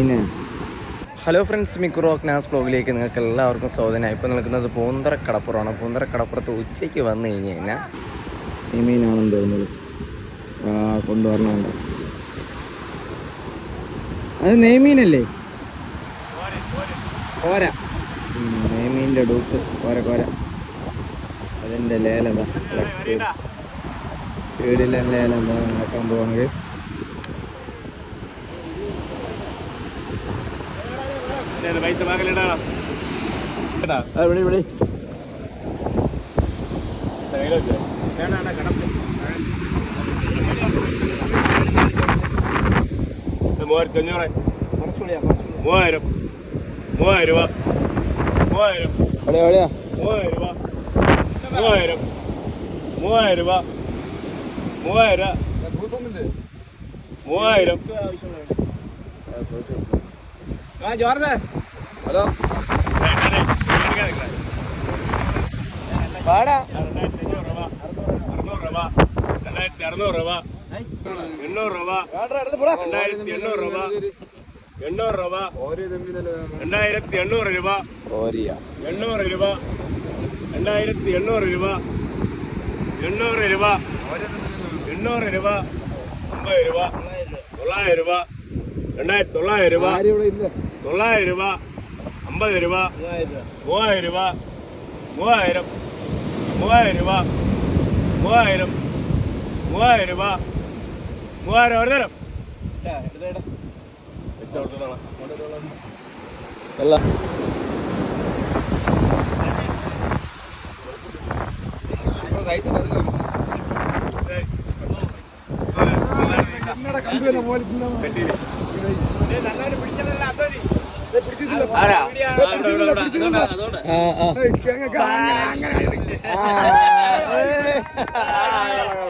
Hello friends മിക്രോ നാസ് ബ്ലോഗിലേക്ക് നിങ്ങൾക്ക് എല്ലാവർക്കും സ്വാഗതം ഇപ്പോൾ നിൽക്കുന്നത് പൂന്തറ കടപ്പുറമാണ് പൂന്തറ കടപ്പുറത്ത് ഉച്ചയ്ക്ക് വന്നു കഴിഞ്ഞ് കഴിഞ്ഞാൽ ഈ മീനാണെന്ന് തോന്നുന്നു ആ കൊണ്ടുവരണുണ്ട്. അത് നെയ്മീനല്ലേ? കോര. നെയ്മീന്റെ ഡൂപ്പ് കോര കോര. അതിന്റെ ലേലം വീടിലെ ലേലം എന്താ നടക്കാൻ പോവാണ് ഗൈസ് പൈസ വാങ്ങലിടാ. ഇവിടെ ഇവിടെ മൂവായിരത്തി അഞ്ഞൂറ്. മൂവായിരം. മൂവായിരം രൂപ. മൂവായിരം. മൂവായിരം രൂപ. മൂവായിരം. മൂവായിരം രൂപ. മൂവായിരം. മൂവായിരം. ഹലോ. പാടാ രണ്ടായിരത്തി അറുന്നൂറ് രൂപ. എണ്ണൂറ് രൂപ രണ്ടായിരത്തി എണ്ണൂറ് രൂപ. എണ്ണൂറ് രൂപ രണ്ടായിരത്തി എണ്ണൂറ് രൂപ. എണ്ണൂറ് രൂപ രണ്ടായിരത്തി എണ്ണൂറ് രൂപ. എണ്ണൂറ് രൂപ എണ്ണൂറ് രൂപ. അമ്പത് രൂപ തൊള്ളായിരം രൂപ. രണ്ടായിരത്തി തൊള്ളായിരം രൂപ തൊള്ളായിരം രൂപ അമ്പത് രൂപ മൂവായിരം രൂപ മൂവായിരം മൂവായിരം രൂപ മൂവായിരം മൂവായിരം രൂപ മൂവായിരം ഒരു തരം. എല്ലാം ഏയ്. കെട്ടിയില്ലേ? ആ ആ. ഇല്ല,